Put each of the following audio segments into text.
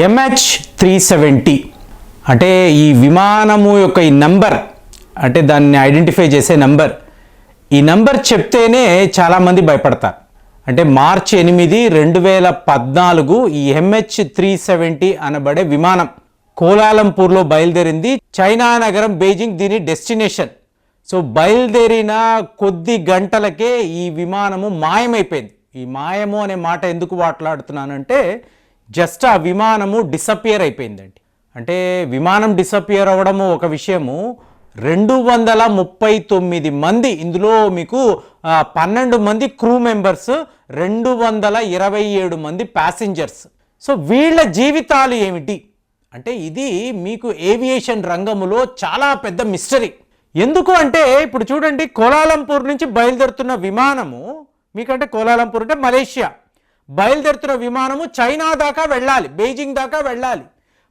MH three seventy అంటే ఈ విమానము యొక్క ఈ నంబర్ అంటే దాన్ని ఐడెంటిఫై చేసే నంబర్. ఈ నంబర్ చెప్తేనే చాలామంది భయపడతారు. అంటే మార్చి ఎనిమిది రెండు వేల పద్నాలుగు ఈ ఎంహెచ్ త్రీ సెవెంటీ అనబడే విమానం కోలాలంపూర్లో బయలుదేరింది. చైనా నగరం బీజింగ్ దీని డెస్టినేషన్. సో బయలుదేరిన కొద్ది గంటలకే ఈ విమానము మాయమైపోయింది. ఈ మాయము అనే మాట ఎందుకు మాట్లాడుతున్నానంటే జస్ట్ ఆ విమానము డిసపియర్ అయిపోయిందండి. అంటే విమానం డిసపియర్ అవ్వడము ఒక విషయము. రెండు వందల ముప్పై తొమ్మిది మంది ఇందులో మీకు పన్నెండు మంది క్రూ మెంబర్స్ రెండు వందల ఇరవై ఏడు మంది ప్యాసింజర్స్ సో వీళ్ళ జీవితాలు ఏమిటి? అంటే ఇది మీకు ఏవియేషన్ రంగములో చాలా పెద్ద మిస్టరీ ఎందుకు అంటే ఇప్పుడు చూడండి కోలాలంపూర్ నుంచి బయలుదేరుతున్న విమానము మీకంటే కోలాలంపూర్ అంటే మలేషియా. బయలుదేరుతున్న విమానము చైనా దాకా వెళ్ళాలి బీజింగ్ దాకా వెళ్ళాలి.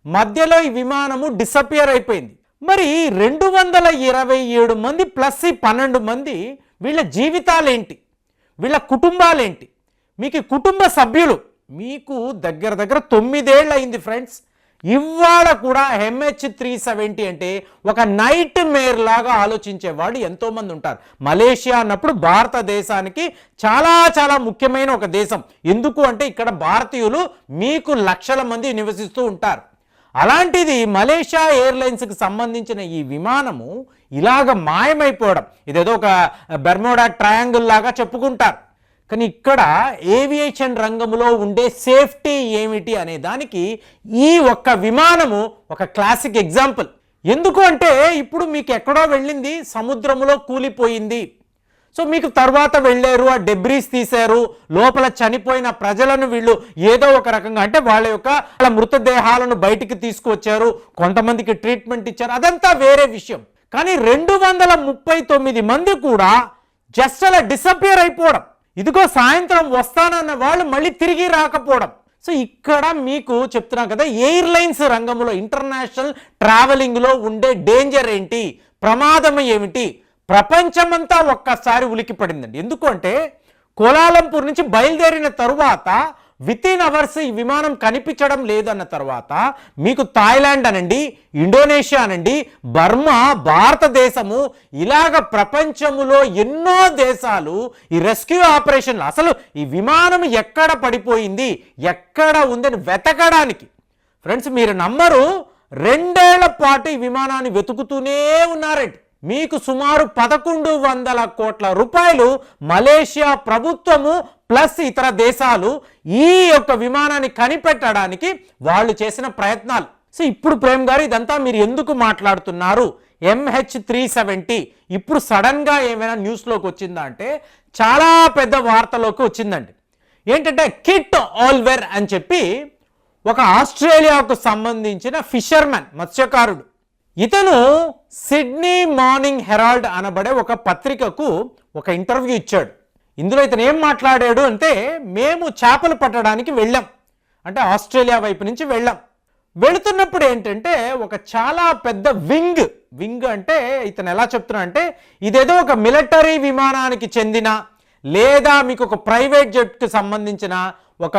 మధ్యలో ఈ విమానము డిసపియర్ అయిపోయింది. మరి రెండు వందల ఇరవై ఏడు మంది ప్లస్ ఈ పన్నెండు మంది వీళ్ళ జీవితాలేంటి? వీళ్ళ కుటుంబాలేంటి? మీకు కుటుంబ సభ్యులు మీకు దగ్గర దగ్గర తొమ్మిదేళ్ళు అయింది ఫ్రెండ్స్ ఇవాళ కూడా ఎంహెచ్ త్రీ సెవెంటీ అంటే ఒక నైట్ మేర్ లాగా ఆలోచించేవాళ్ళు ఎంతోమంది ఉంటారు. మలేషియా అన్నప్పుడు భారతదేశానికి చాలా చాలా ముఖ్యమైన ఒక దేశం. ఎందుకు అంటే ఇక్కడ భారతీయులు మీకు లక్షల మంది నివసిస్తూ ఉంటారు. అలాంటిది మలేషియా ఎయిర్లైన్స్కి సంబంధించిన ఈ విమానము ఇలాగ మాయమైపోవడం. ఇదేదో ఒక బెర్మోడా ట్రయాంగిల్ లాగా చెప్పుకుంటారు. కానీ ఇక్కడ ఏవియేషన్ రంగంలో ఉండే సేఫ్టీ ఏమిటి అనే దానికి ఈ ఒక్క విమానము ఒక క్లాసిక్ ఎగ్జాంపుల్. ఎందుకు అంటే ఇప్పుడు మీకు ఎక్కడో వెళ్ళింది సముద్రములో కూలిపోయింది. సో మీకు తర్వాత వెళ్ళారు ఆ డెబ్రీస్ తీశారు లోపల చనిపోయిన ప్రజలను వీళ్ళు ఏదో ఒక రకంగా అంటే వాళ్ళ యొక్క వాళ్ళ మృతదేహాలను బయటికి తీసుకువచ్చారు కొంతమందికి ట్రీట్మెంట్ ఇచ్చారు అదంతా వేరే విషయం. కానీ రెండు వందల ముప్పై తొమ్మిది మంది కూడా జస్ట్ అలా డిసపియర్ అయిపోవడం. ఇదిగో సాయంత్రం వస్తానన్న వాళ్ళు మళ్ళీ తిరిగి రాకపోవడం. సో ఇక్కడ మీకు చెప్తున్నా కదా ఎయిర్లైన్స్ రంగంలో ఇంటర్నేషనల్ ట్రావెలింగ్లో ఉండే డేంజర్ ఏంటి? ప్రమాదం ఏమిటి? ప్రపంచమంతా ఒక్కసారి ఉలికి పడిందండి ఎందుకంటే కోలాలంపూర్ నుంచి బయలుదేరిన తరువాత విత్ ఇన్ అవర్స్ ఈ విమానం కనిపించడం లేదన్న తర్వాత మీకు థాయిలాండ్ అనండి ఇండోనేషియా అనండి బర్మా భారతదేశము ఇలాగ ప్రపంచములో ఎన్నో దేశాలు ఈ రెస్క్యూ ఆపరేషన్లు. అసలు ఈ విమానం ఎక్కడ పడిపోయింది ఎక్కడ ఉందని వెతకడానికి. ఫ్రెండ్స్ మీరు నమ్మరు రెండేళ్ళ పాటు ఈ విమానాన్ని వెతుకుతూనే ఉన్నారండి. మీకు సుమారు పదకొండు వందల కోట్ల రూపాయలు మలేషియా ప్రభుత్వము ప్లస్ ఇతర దేశాలు ఈ యొక్క విమానాన్ని కనిపెట్టడానికి వాళ్ళు చేసిన ప్రయత్నాలు. సో ఇప్పుడు ప్రేమ్ గారు ఇదంతా మీరు ఎందుకు మాట్లాడుతున్నారు? ఎంహెచ్ త్రీ సెవెంటీ ఇప్పుడు సడన్గా ఏమైనా న్యూస్లోకి వచ్చిందా అంటే చాలా పెద్ద వార్తలోకి వచ్చిందండి. ఏంటంటే కిట్ ఆల్వెర్ అని చెప్పి ఒక ఆస్ట్రేలియాకు సంబంధించిన ఫిషర్మెన్ మత్స్యకారుడు. ఇతను సిడ్నీ మార్నింగ్ హెరాల్డ్ అనబడే ఒక పత్రికకు ఒక ఇంటర్వ్యూ ఇచ్చాడు. ఇందులో ఇతను ఏం మాట్లాడాడు అంటే మేము చేపలు పట్టడానికి వెళ్ళాం. అంటే ఆస్ట్రేలియా వైపు నుంచి వెళ్ళాం. వెళుతున్నప్పుడు ఏంటంటే ఒక చాలా పెద్ద వింగ్ వింగ్ అంటే ఇతను ఎలా చెప్తున్నా అంటే ఇదేదో ఒక మిలిటరీ విమానానికి చెందిన లేదా మీకు ఒక ప్రైవేట్ జెట్కి సంబంధించిన ఒక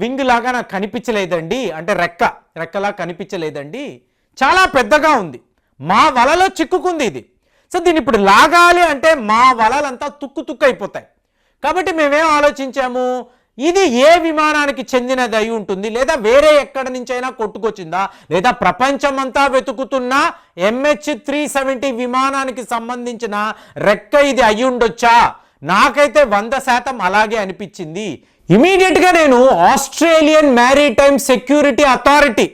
వింగ్ లాగా నాకు కనిపించలేదండి. అంటే రెక్క రెక్కలా కనిపించలేదండి. చాలా పెద్దగా ఉంది. మా వలలో చిక్కుకుంది ఇది. సో దీన్ని ఇప్పుడు లాగాలి అంటే మా వలలంతా తుక్కు తుక్కు అయిపోతాయి కాబట్టి మేమేం ఆలోచించాము? ఇది ఏ విమానానికి చెందినది అయి ఉంటుంది? లేదా వేరే ఎక్కడి నుంచైనా కొట్టుకొచ్చిందా? లేదా ప్రపంచమంతా వెతుకుతున్న ఎంహెచ్ త్రీ సెవెంటీ విమానానికి సంబంధించిన రెక్క ఇది అయి ఉండొచ్చా? నాకైతే వంద శాతం అలాగే అనిపించింది. ఇమీడియట్గా నేను ఆస్ట్రేలియన్ మ్యారీటైమ్ సెక్యూరిటీ అథారిటీ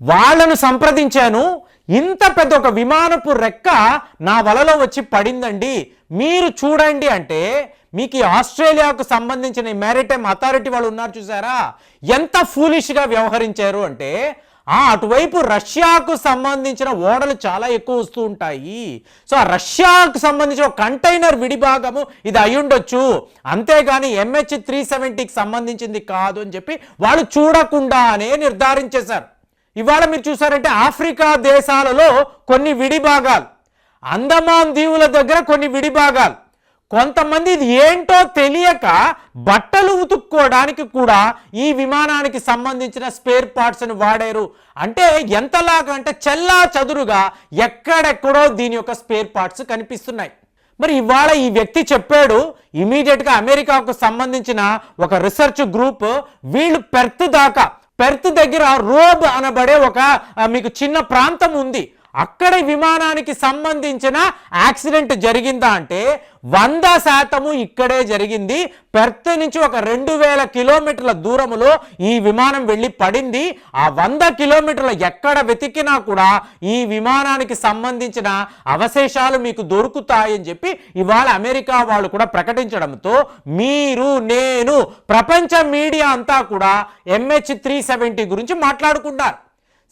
వాళ్ళను సంప్రదించాను. ఇంత పెద్ద ఒక విమానపు రెక్క నా వలలో వచ్చి పడిందండి. మీరు చూడండి అంటే మీకు ఈ ఆస్ట్రేలియాకు సంబంధించిన మ్యారిటైమ్ అథారిటీ వాళ్ళు ఉన్నారు చూసారా? ఎంత ఫూలిష్గా వ్యవహరించారు అంటే ఆ అటువైపు రష్యాకు సంబంధించిన ఓడలు చాలా ఎక్కువ వస్తూ ఉంటాయి. సో ఆ రష్యాకు సంబంధించిన కంటైనర్ విడిభాగము ఇది అయ్యుండొచ్చు అంతేగాని ఎంహెచ్ త్రీ సెవెంటీకి సంబంధించింది కాదు అని చెప్పి వాళ్ళు చూడకుండానే నిర్ధారించేశారు. ఇవాళ మీరు చూసారంటే ఆఫ్రికా దేశాలలో కొన్ని విడిభాగాలు అండమాన్ దీవుల దగ్గర కొన్ని విడిభాగాలు కొంతమంది ఇది ఏంటో తెలియక బట్టలు ఉతుక్కోవడానికి కూడా ఈ విమానానికి సంబంధించిన స్పేర్ పార్ట్స్ని వాడారు. అంటే ఎంతలాగా అంటే చెల్లా చదురుగా ఎక్కడెక్కడో దీని యొక్క స్పేర్ పార్ట్స్ కనిపిస్తున్నాయి. మరి ఇవాళ ఈ వ్యక్తి చెప్పాడు ఇమీడియట్గా అమెరికాకు సంబంధించిన ఒక రీసెర్చ్ గ్రూప్ వీళ్ళు పెర్త్ దాకా పెర్త్ దగ్గర రోబ్ అనబడే ఒక మీకు చిన్న ప్రాంతం ఉంది. అక్కడ విమానానికి సంబంధించిన యాక్సిడెంట్ జరిగిందా అంటే వంద శాతము ఇక్కడే జరిగింది. పెర్త్ నుంచి ఒక రెండు వేల కిలోమీటర్ల దూరములో ఈ విమానం వెళ్ళి పడింది. ఆ వంద కిలోమీటర్ల ఎక్కడ వెతికినా కూడా ఈ విమానానికి సంబంధించిన అవశేషాలు మీకు దొరుకుతాయని చెప్పి ఇవాళ అమెరికా వాళ్ళు కూడా ప్రకటించడంతో మీరు నేను ప్రపంచ మీడియా అంతా కూడా ఎంహెచ్ త్రీ సెవెంటీ గురించి మాట్లాడుకుంటారు.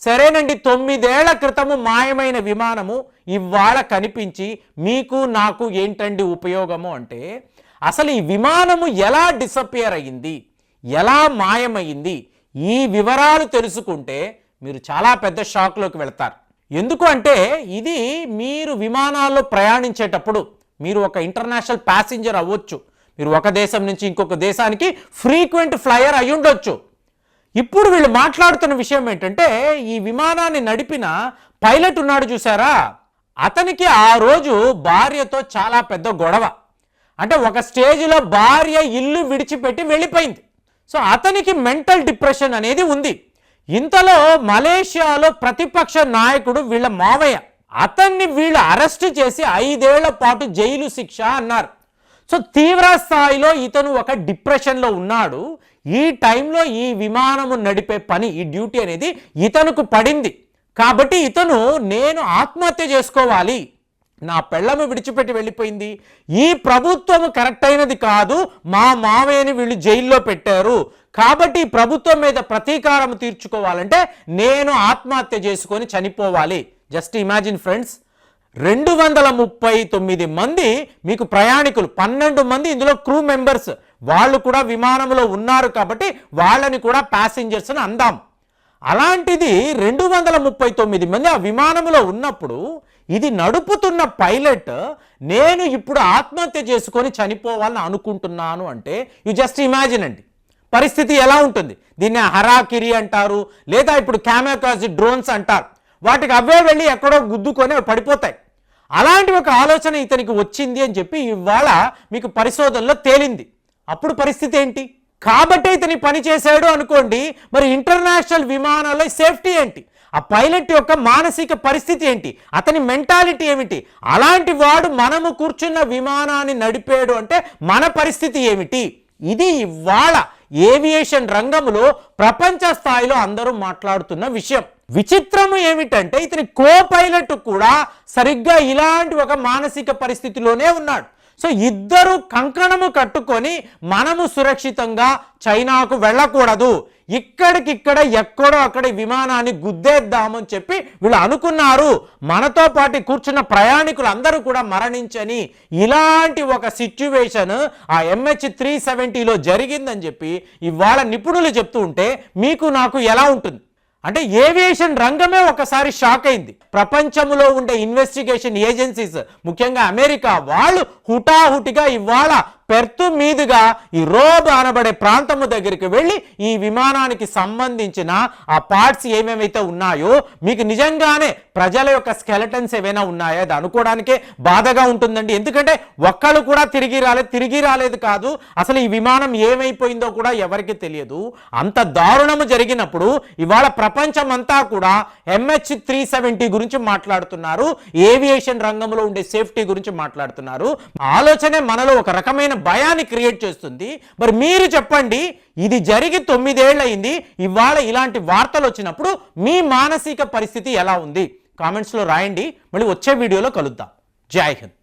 సరేనండి తొమ్మిదేళ్ళ క్రితము మాయమైన విమానము ఇవాళ కనిపించి మీకు నాకు ఏంటండి ఉపయోగము అంటే అసలు ఈ విమానము ఎలా డిసపియర్ అయ్యింది ఎలా మాయమైంది? ఈ వివరాలు తెలుసుకుంటే మీరు చాలా పెద్ద షాక్లోకి వెళ్తారు. ఎందుకు అంటే ఇది మీరు విమానాల్లో ప్రయాణించేటప్పుడు మీరు ఒక ఇంటర్నేషనల్ ప్యాసింజర్ అవ్వచ్చు. మీరు ఒక దేశం నుంచి ఇంకొక దేశానికి ఫ్రీక్వెంట్ ఫ్లయర్ అయి ఉండొచ్చు ఇప్పుడు వీళ్ళు మాట్లాడుతున్న విషయం ఏంటంటే ఈ విమానాన్ని నడిపిన పైలట్ ఉన్నాడు చూసారా అతనికి ఆ రోజు భార్యతో చాలా పెద్ద గొడవ. అంటే ఒక స్టేజ్లో భార్య ఇల్లు విడిచిపెట్టి వెళ్ళిపోయింది. సో అతనికి మెంటల్ డిప్రెషన్ అనేది ఉంది. ఇంతలో మలేషియాలో ప్రతిపక్ష నాయకుడు వీళ్ళ మావయ్య అతన్ని వీళ్ళు అరెస్ట్ చేసి ఐదేళ్ళ పాటు జైలు శిక్ష అన్నారు. సో తీవ్ర స్థాయిలో ఇతను ఒక డిప్రెషన్లో ఉన్నాడు. ఈ టైంలో ఈ విమానము నడిపే పని ఈ డ్యూటీ అనేది ఇతనుకు పడింది. కాబట్టి ఇతను నేను ఆత్మహత్య చేసుకోవాలి. నా పెళ్ళము విడిచిపెట్టి వెళ్ళిపోయింది. ఈ ప్రభుత్వము కరెక్ట్ అయినది కాదు. మా మావయ్యని వీళ్ళు జైల్లో పెట్టారు. కాబట్టి ప్రభుత్వం మీద ప్రతీకారం తీర్చుకోవాలంటే నేను ఆత్మహత్య చేసుకొని చనిపోవాలి. జస్ట్ ఇమాజిన్ ఫ్రెండ్స్ రెండు వందల ముప్పై తొమ్మిది మంది మీకు ప్రయాణికులు పన్నెండు మంది ఇందులో క్రూ మెంబర్స్ వాళ్ళు కూడా విమానంలో ఉన్నారు కాబట్టి వాళ్ళని కూడా ప్యాసింజర్స్ అని అందాం. అలాంటిది రెండు వందల ముప్పై తొమ్మిది మంది ఆ విమానంలో ఉన్నప్పుడు ఇది నడుపుతున్న పైలట్ నేను ఇప్పుడు ఆత్మహత్య చేసుకొని చనిపోవాలని అనుకుంటున్నాను అంటే యు జస్ట్ ఇమాజిన్ అండి. పరిస్థితి ఎలా ఉంటుంది? దీన్ని హరాకిరి అంటారు లేదా ఇప్పుడు క్యామెకాజీ డ్రోన్స్ అంటారు. వాటికి అవే వెళ్ళి ఎక్కడో గుద్దుకొని అవి పడిపోతాయి. అలాంటి ఒక ఆలోచన ఇతనికి వచ్చింది అని చెప్పి ఇవాళ మీకు పరిశోధనలో తేలింది. అప్పుడు పరిస్థితి ఏంటి? కాబట్టి ఇతని పని చేశాడు అనుకోండి మరి ఇంటర్నేషనల్ విమానాల్లో సేఫ్టీ ఏంటి? ఆ పైలట్ యొక్క మానసిక పరిస్థితి ఏంటి? అతని మెంటాలిటీ ఏమిటి? అలాంటి వాడు మనము కూర్చున్న విమానాన్ని నడిపాడు అంటే మన పరిస్థితి ఏమిటి? ఇది ఇవాళ ఏవియేషన్ రంగంలో ప్రపంచ స్థాయిలో అందరూ మాట్లాడుతున్న విషయం. విచిత్రము ఏమిటంటే ఇతని కో పైలట్ కూడా సరిగ్గా ఇలాంటి ఒక మానసిక పరిస్థితిలోనే ఉన్నాడు. సో ఇద్దరు కంకణము కట్టుకొని మనము సురక్షితంగా చైనాకు వెళ్ళకూడదు. ఇక్కడికిక్కడ ఎక్కడో అక్కడ విమానాన్ని గుద్దేద్దామని చెప్పి వీళ్ళు అనుకున్నారు. మనతో పాటు కూర్చున్న ప్రయాణికులు అందరూ కూడా మరణించని ఇలాంటి ఒక సిచ్యువేషన్ ఆ ఎంహెచ్ త్రీ సెవెంటీలో జరిగిందని చెప్పి ఇవాళ నిపుణులు చెప్తూ ఉంటే మీకు నాకు ఎలా ఉంటుంది? అంటే ఏవియేషన్ రంగమే ఒకసారి షాక్ అయింది. ప్రపంచంలో ఉండే ఇన్వెస్టిగేషన్ ఏజెన్సీస్ ముఖ్యంగా అమెరికా వాళ్ళు హుటాహుటిగా ఇవాళ పెర్తు మీదుగా ఈ రోబ్ అనబడే ప్రాంతము దగ్గరికి వెళ్ళి ఈ విమానానికి సంబంధించిన ఆ పార్ట్స్ ఏమేమైతే ఉన్నాయో మీకు నిజంగానే ప్రజల యొక్క స్కెలటన్స్ ఏవైనా ఉన్నాయా? అది అనుకోవడానికే బాధగా ఉంటుందండి. ఎందుకంటే ఒక్కళ్ళు కూడా తిరిగి రాలేదు తిరిగి రాలేదు కాదు. అసలు ఈ విమానం ఏమైపోయిందో కూడా ఎవరికి తెలియదు. అంత దారుణము జరిగినప్పుడు ఇవాళ ప్రపంచం అంతా కూడా ఎంహెచ్ త్రీ సెవెంటీ గురించి మాట్లాడుతున్నారు. ఏవియేషన్ రంగంలో ఉండే సేఫ్టీ గురించి మాట్లాడుతున్నారు. ఆలోచనే మనలో ఒక రకమైన భయాన్ని క్రియేట్ చేస్తుంది. మరి మీరు చెప్పండి ఇది జరిగి తొమ్మిదేళ్ళు అయింది ఇవాళ ఇలాంటి వార్తలు వచ్చినప్పుడు మీ మానసిక పరిస్థితి ఎలా ఉంది? కామెంట్స్లో రాయండి. మళ్ళీ వచ్చే వీడియోలో కలుద్దాం. జై హింద్.